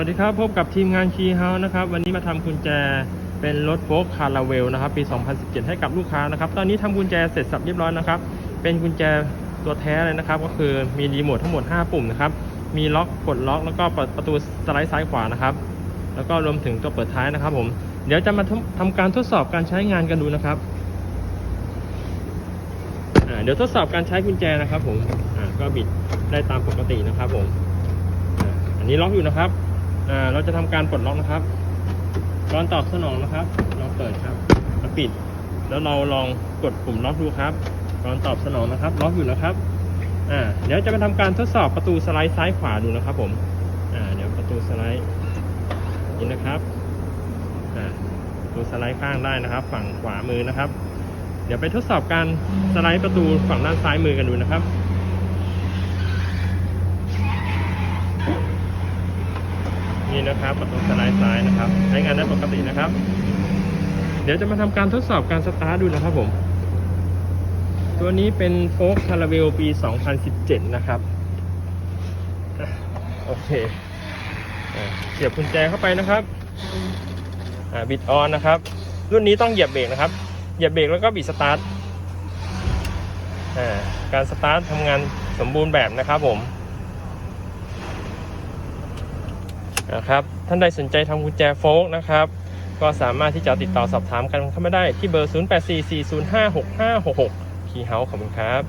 สวัสดีครับ พบกับทีมงานคีเฮาส์นะครับ วันนี้มาทำกุญแจเป็นรถโฟล์คคาราเวลนะครับ ปี 2017 ให้กับลูกค้านะครับ ตอนนี้ทำกุญแจเสร็จสับเรียบร้อยนะครับ เป็นกุญแจตัวแท้เลยนะครับ ก็คือมีรีโมททั้งหมด 5 ปุ่มนะครับ มีล็อกกดล็อก แล้วก็เปิดประตูสไลด์ซ้ายขวานะครับ แล้วก็รวมถึงตัวเปิดท้ายนะครับผม เดี๋ยวจะมาทำทำการทดสอบการใช้งานกันดูนะครับ เดี๋ยวทดสอบการใช้กุญแจนะครับผมก็บิดได้ตามปกตินะครับผม อันนี้ล็อกอยู่นะครับ เราจะทำการปลดล็อกนะครับก่อนตอบสนองนะครับลองเปิดครับแล้วปิด แล้วเราลองกดปุ่มล็อกดูครับก่อนตอบสนองนะครับ ล็อกอยู่นะครับอ่าเดี๋ยวจะมาทำการทดสอบประตูสไลด์ซ้ายขวาดูนะครับ ผมอ่าเดี๋ยวประตูสไลด์นี่นะครับอ่าประตูสไลด์ข้างได้นะครับ ฝั่งขวามือนะครับ เดี๋ยวไปทดสอบการสไลด์ประตูฝั่งด้านซ้ายมือกันดูนะครับ นี่นะครับประตูสไลด์ซ้ายนะครับใช้งานได้ปกตินะครับ เดี๋ยวจะมาทำการทดสอบการสตาร์ทดูนะครับผม ตัวนี้เป็นโฟกคาราเวลปี 2017 นะครับโอเคเสียบกุญแจเข้าไปนะครับบิดออนนะครับ รุ่นนี้ต้องเหยียบเบรกนะครับ เหยียบเบรกแล้วก็บิดสตาร์ทการสตาร์ททำงานสมบูรณ์แบบนะครับผม นะครับท่านใดสนใจทำกุญแจโฟกนะครับ ก็สามารถที่จะติดต่อสอบถามกันเข้ามาได้ที่เบอร์ 0844056566 คีเฮาขอบคุณครับ